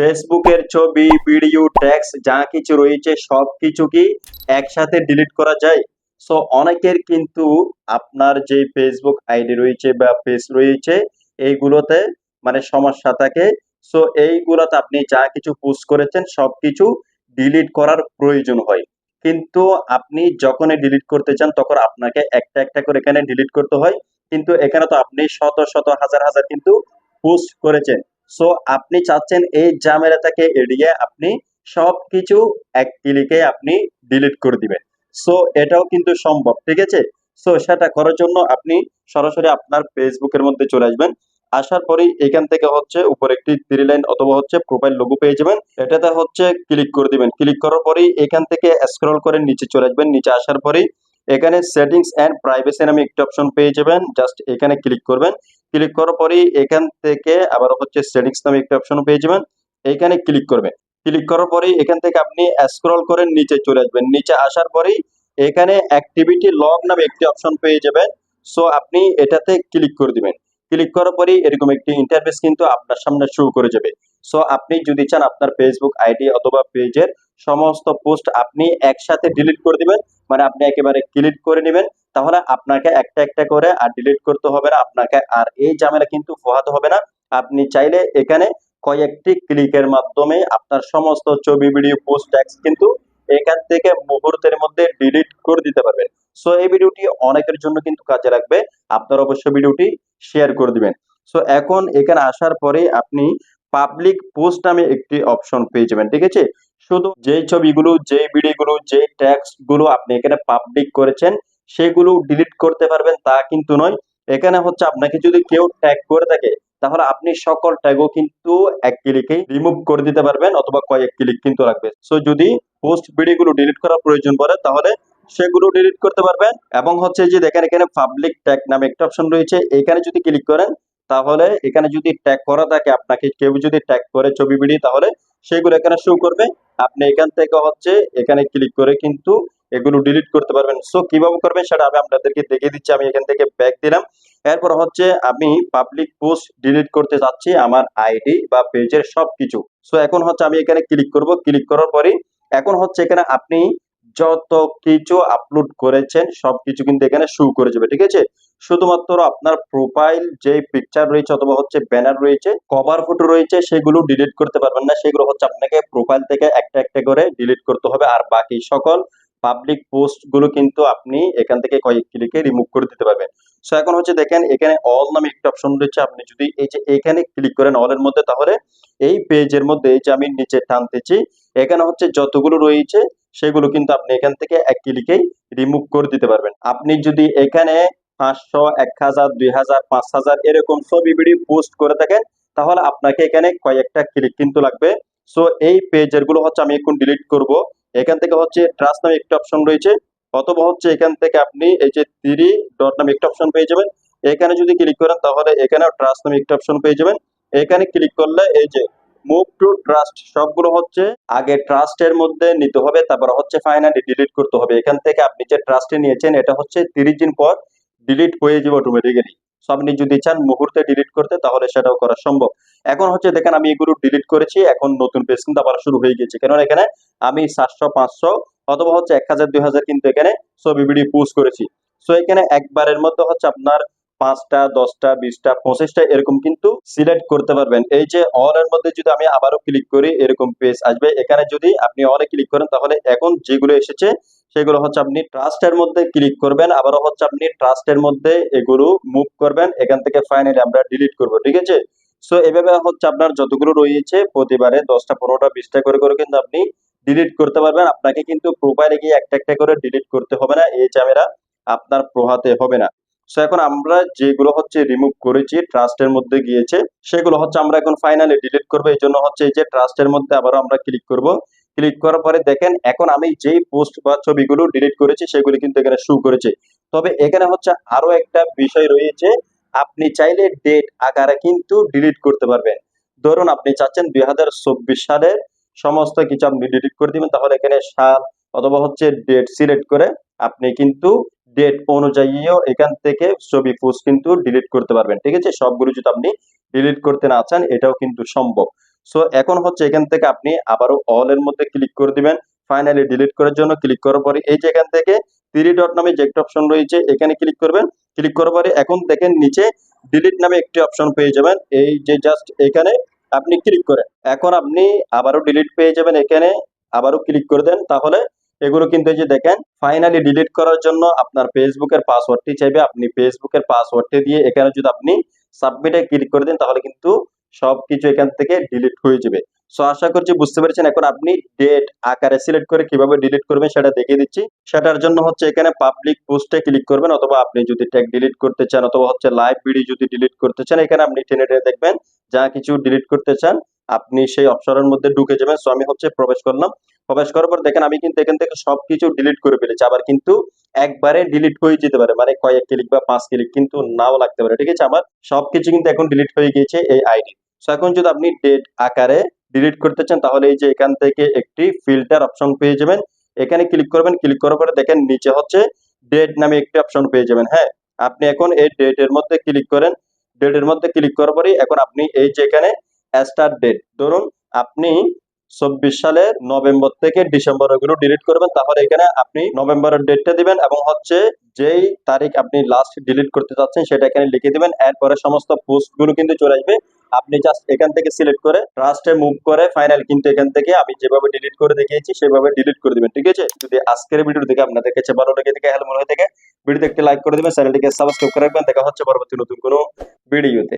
ফেসবুকের ছবি, video tax যা কিছু রয়েছে, সব কিছু কি একসাথে ডিলিট করা যায়? সো অনেকের কিন্তু আপনার যে ফেসবুক আইডি রয়েছে বা পেজ রয়েছে, এইগুলোতে মানে সমস্যা থাকে। সো এইগুলোতে আপনি যা কিছু পোস্ট করেছেন সবকিছু ডিলিট করার প্রয়োজন হয়। কিন্তু আপনি যখনই ডিলিট করতে চান, তখন আপনাকে একটা একটা করে এখানে ডিলিট করতে হয়। কিন্তু এখানে তো আপনি শত শত, হাজার হাজার কিন্তু পোস্ট করেছেন। সো আপনি চাচ্ছেন এই ঝামেলাটাকে এড়িয়ে আপনি সবকিছু এক ক্লিকে আপনি ডিলিট করে দিবেন। সো এটাও কিন্তু সম্ভব, ঠিক আছে? সো সেটা করার জন্য আপনি সরাসরি আপনার ফেসবুকের মধ্যে চলে আসবেন। আসার পরেই এখান থেকে হচ্ছে উপরে একটি থ্রি লাইন অথবা হচ্ছে প্রোফাইল লোগো পেয়ে যাবেন। এটাতে হচ্ছে ক্লিক করে দিবেন। ক্লিক করার পরেই এখান থেকে স্ক্রল করে নিচে চলে আসবেন। নিচে আসার পরেই এখানে সেটিংস এন্ড প্রাইভেসি নামে একটি অপশন পেয়ে যাবেন। জাস্ট এখানে ক্লিক করবেন। ক্লিক করার পরেই এখান থেকে আবার হচ্ছে সেটিংস নামে একটি অপশন পেয়ে যাবেন। এখানে ক্লিক করবেন। ক্লিক করার পরেই এখান থেকে আপনি স্ক্রল করে নিচে চলে আসবেন। নিচে আসার পরেই এখানে অ্যাক্টিভিটি লগ নামে একটি অপশন পেয়ে যাবেন। সো আপনি এটাতে ক্লিক করে দিবেন। ক্লিক করার পরেই এরকম একটি ইন্টারফেস কিন্তু আপনার সামনে শুরু করে যাবে। সো আপনি যদি চান আপনার ফেসবুক আইডি অথবা পেজের সমস্ত পোস্ট আপনি একসাথে ডিলিট করে দিবেন। মানে আপনি একেবারে ক্লিক করে নেবেন। তাহলে আপনাকে একটা একটা করে আর ডিলিট করতে হবে না, আপনাকে আর এই ঝামেলা কিন্তু পোহাতে হবে না। আপনি চাইলে এখানে কয়েকটি ক্লিকের মাধ্যমে আপনার সমস্ত ছবি ভিডিও পোস্ট ট্যাক্স কিন্তু এখান থেকে মুহূর্তের মধ্যে ডিলিট করে দিতে পারবেন। সো এই ভিডিওটি অনেকের জন্য কিন্তু কাজে লাগবে। আপনার অবশ্যই ভিডিওটি শেয়ার করে দিবেন। সো এখন এখানে আসার পরে আপনি পাবলিক পোস্ট নামে একটি অপশন পেয়ে যাবেন, ঠিক আছে? শুধু যেই ছবিগুলো, যেই ভিডিওগুলো যেই ট্যাক্সগুলো আপনি এখানে পাবলিক করেছেন সেগুলো ডিলিট করতে পারবেন তা কিন্তু নয়। এখানে হচ্ছে আপনাকে যদি কেউ ট্যাগ করে থাকে, তাহলে আপনি সকল ট্যাগও কিন্তু এক ক্লিকে রিমুভ করে দিতে পারবেন অথবা কয়েক ক্লিক কিন্তু রাখবে। সো যদি পোস্ট ভিডিওগুলো ডিলিট করার প্রয়োজন পড়ে, তাহলে সেগুলো ডিলিট করতে পারবেন। এবং হচ্ছে যে দেখেন, এখানে পাবলিক ট্যাগ নামে একটা অপশন রয়েছে। এখানে যদি ক্লিক করেন, তাহলে এখানে যদি ট্যাগ করা থাকে, আপনাকে কেউ যদি ট্যাগ করে ছবি ভিডিও, তাহলে সেগুলো এখানে শো করবে। আপনি এখান থেকে হচ্ছে এখানে ক্লিক করে কিন্তু এগুলো ডিলিট করতে পারবেন। সো কীভাবে করবেন সেটা আমি আপনাদেরকে দেখিয়ে দিচ্ছি। আমি এখান থেকে ব্যাক দিলাম। এরপর হচ্ছে আমি পাবলিক পোস্ট ডিলিট করতে যাচ্ছি আমার আইডি বা পেজের সবকিছু। সো এখন হচ্ছে আমি এখানে ক্লিক করব। ক্লিক করার পরে এখন হচ্ছে এখানে আপনি যত কিছু আপলোড করেছেন, সবকিছু কিন্তু এখানে শো করে যাবে ঠিক আছে? শুধুমাত্র আপনার প্রোফাইল যে পিকচার রয়েছে অথবা হচ্ছে ব্যানার রয়েছে কভার ফটো রয়েছে, সেগুলো ডিলিট করতে পারবেন না। সেগুলো হচ্ছে আপনাকে প্রোফাইল থেকে একটা একটা করে ডিলিট করতে হবে। আর বাকি সকল পাবলিক পোস্টগুলো কিন্তু আপনি এখান থেকে কয়েক ক্লিকে রিমুভ করে দিতে পারবেন। সো এখন হচ্ছে দেখেন, এখানে অল নামে একটা অপশন রয়েছে। আপনি যদি এই যে এখানে ক্লিক করেন অল এর মধ্যে, তাহলে এই পেজের মধ্যে এই যে আমি নিচে টানতেছি, এখানে হচ্ছে যতগুলো রয়েছে, সেগুলো কিন্তু আপনি এখান থেকে এক ক্লিকেই রিমুভ করে দিতে পারবেন। আপনি যদি এখানে পাঁচশো, এক হাজার, দুই হাজার, পাঁচ হাজার এরকম ছবি ভিডিও পোস্ট করে থাকেন, তাহলে আপনাকে এখানে কয়েকটা ক্লিক কিন্তু লাগবে। সো এই পেজেরগুলো হচ্ছে আমি এখন ডিলিট করব। এখান থেকে হচ্ছে ট্রাস্ট নামে একটা অপশন রয়েছে, অথবা হচ্ছে এখান থেকে আপনি এই যে থ্রি ডট নামে একটা অপশন পেয়ে যাবেন। এখানে যদি ক্লিক করেন তাহলে এখানে ট্রাস্ট নামে একটা অপশন পেয়ে যাবেন। এখানে ক্লিক করলে এই যে মুভ টু ট্রাস্ট সবগুলো হচ্ছে আগে ট্রাস্টের মধ্যে নিতে হবে, তারপর হচ্ছে ফাইনালি ডিলিট করতে হবে। এখান থেকে আপনি যে ট্রাস্টে নিয়েছেন, এটা হচ্ছে তিরিশ দিন পর ডিলিট হয়ে যাবে অটোমেটিক্যালি সো আপনি যদি চান মুহূর্তে ডিলিট করতে, তাহলে সেটাও করা সম্ভব। এখন হচ্ছে দেখেন আমি এগুলো ডিলিট করেছি, এখন নতুন পেজ কিন্তু আবার শুরু হয়ে গেছে কেন এখানে আমি সাতশো, পাঁচশো অথবা হচ্ছে এক হাজার, দুই হাজার কিন্তু এখানে ছবি ভিডিও পোস্ট করেছি। সো এখানে একবারের মধ্যে হচ্ছে আপনার পাঁচটা, দশটা, বিশটা, পঁচিশটা এরকম কিন্তু সিলেক্ট করতে পারবেন। এই যে অল এর মধ্যে যদি আমি আবারও ক্লিক করি, এরকম পেজ আসবে। এখানে যদি আপনি অলে ক্লিক করেন, তাহলে এখন যেগুলো এসেছে সেগুলো হচ্ছে আপনি ট্রাস্টের মধ্যে ক্লিক করবেন, আবারও হচ্ছে আপনি ট্রাস্টের মধ্যে এগুলো মুভ করবেন, এখান থেকে ফাইনালি আমরা ডিলিট করব, ঠিক আছে? সো এভাবে হচ্ছে আপনার যতগুলো রয়েছে, প্রতিবারে দশটা, পনেরোটা, বিশটা করে করে কিন্তু আপনি ডিলিট করতে পারবেন। আপনাকে কিন্তু প্রোফাইলে গিয়ে একটা একটা করে ডিলিট করতে হবে না, এই ঝামেলা আপনার প্রহাতে হবে না। সো এখন আমরা যেগুলো হচ্ছে রিমুভ করেছি ট্রাস্টের মধ্যে গিয়েছে, সেগুলো হচ্ছে আমরা এখন ফাইনালি ডিলিট করব। এই জন্য হচ্ছে এই যে ট্রাস্টের মধ্যে আবারও আমরা ক্লিক করব। ক্লিক করার পরে দেখেন এখন আমি যেই পোস্ট বা ছবিগুলো ডিলিট করেছি সেগুলি কিন্তু এখানে শু করেছে। তবে এখানে হচ্ছে আরও একটা বিষয় রয়েছে, আপনি চাইলে ডেট আকারে কিন্তু ডিলিট করতে পারবেন। ধরুন আপনি চাচ্ছেন দুই হাজার চব্বিশ সালের সমস্ত কিছু আপনি ডিলিট করে দিবেন, তাহলে এখানে সাল অথবা হচ্ছে ডেট সিলেক্ট করে আপনি কিন্তু ডেট অনুযায়ীও এখান থেকে ছবি পোস্ট কিন্তু ডিলিট করতে পারবেন। ঠিক আছে? সবগুলো যদি আপনি ডিলিট করতে না চান, এটাও কিন্তু সম্ভব। সো এখন হচ্ছে এখান থেকে আপনি আবারও অল এর মধ্যে ক্লিক করে দিবেন। ফাইনালি ডিলিট করার জন্য ক্লিক করার পরে এই যে এখান থেকে থ্রি ডট নামে যে একটা অপশন রয়েছে, এখানে ক্লিক করবেন। ক্লিক করার পরে এখন দেখেন নিচে ডিলিট নামে একটি অপশন পেয়ে যাবেন। এই যে জাস্ট এখানে আপনি ক্লিক করেন। এখন আপনি আবারও ডিলিট পেয়ে যাবেন এখানে। আবারও ক্লিক করে দেন। তাহলে এগুলো কিন্তু যে দেখেন ফাইনালি ডিলিট করার জন্য আপনার ফেসবুকের পাসওয়ার্ডটি চাইবে। আপনি ফেসবুকের পাসওয়ার্ডটি দিয়ে এখানে যদি আপনি সাবমিটে ক্লিক করে দেন, তাহলে কিন্তু সবকিছু এখান থেকে ডিলিট হয়ে যাবে। সো আশা করছি বুঝতে পেরেছেন। এখন আপনি ডেট আকারে সিলেক্ট করে কীভাবে ডিলিট করবেন সেটা দেখিয়ে দিচ্ছি। সেটার জন্য হচ্ছে এখানে পাবলিক পোস্টে ক্লিক করবেন অথবা আপনি যদি ট্যাগ ডিলিট করতে চান অথবা হচ্ছে লাইভ ভিডিও যদি ডিলিট করতে চান, এখানে আপনি টেনে টেনে দেখবেন যা কিছু ডিলিট করতে চান, আপনি সেই অপশনের মধ্যে ঢুকে যাবেন। সো আমি হচ্ছে প্রবেশ করলাম। প্রবেশ করার পর দেখেন আমি কিন্তু এখান থেকে সবকিছু ডিলিট করে ফেলেছি। আবার কিন্তু একবারে ডিলিট হয়ে যেতে পারে। মানে কয়েক ক্লিক বা পাঁচ ক্লিক কিন্তু নাও লাগতে পারে। ঠিক আছে? আমার সবকিছু কিন্তু এখন ডিলিট হয়ে গিয়েছে এই আইডি সো এখন যদি আপনি ডেট আকারে ডিলিট করতে চান, তাহলে এই যে এখান থেকে একটি ফিল্টার অপশন পেয়ে যাবেন। এখানে ক্লিক করবেন। ক্লিক করার পরে দেখেন নিচে হচ্ছে ডেট নামে একটি অপশন পেয়ে যাবেন। হ্যাঁ? আপনি এখন এই ডেটের মধ্যে ক্লিক করেন। ডেটের মধ্যে ক্লিক করার পরে এখন আপনি এই যে এখানে স্টার্ট ডেট ধরুন আপনি চব্বিশ সালের নভেম্বর থেকে ডিসেম্বর ওগুলো ডিলিট করবেন। তাহলে এখানে আপনি নভেম্বরের ডেটটা দিবেন এবং হচ্ছে যেই তারিখ আপনি লাস্ট ডিলিট করতে চাচ্ছেন সেটা এখানে লিখে দিবেন। এরপরে সমস্ত পোস্টগুলো কিন্তু চলে আসবে। আপনি জাস্ট এখান থেকে সিলেক্ট করে ট্রাস্টে মুভ করে ফাইনাল কিন্তু এখান থেকে আমি যেভাবে ডিলিট করে দেখিয়েছি সেভাবে ডিলিট করে দিবেন, ঠিক আছে? যদি আজকের ভিডিও দেখে আপনাদের কাছে ভালো লেগে থাকে হেল্প মনে হয়ে থাকে ভিডিওতে একটি লাইক করে দিবেন চ্যানেলটিকে সাবস্ক্রাইব করে রাখবেন। দেখা হচ্ছে পরবর্তী নতুন কোনো ভিডিওতে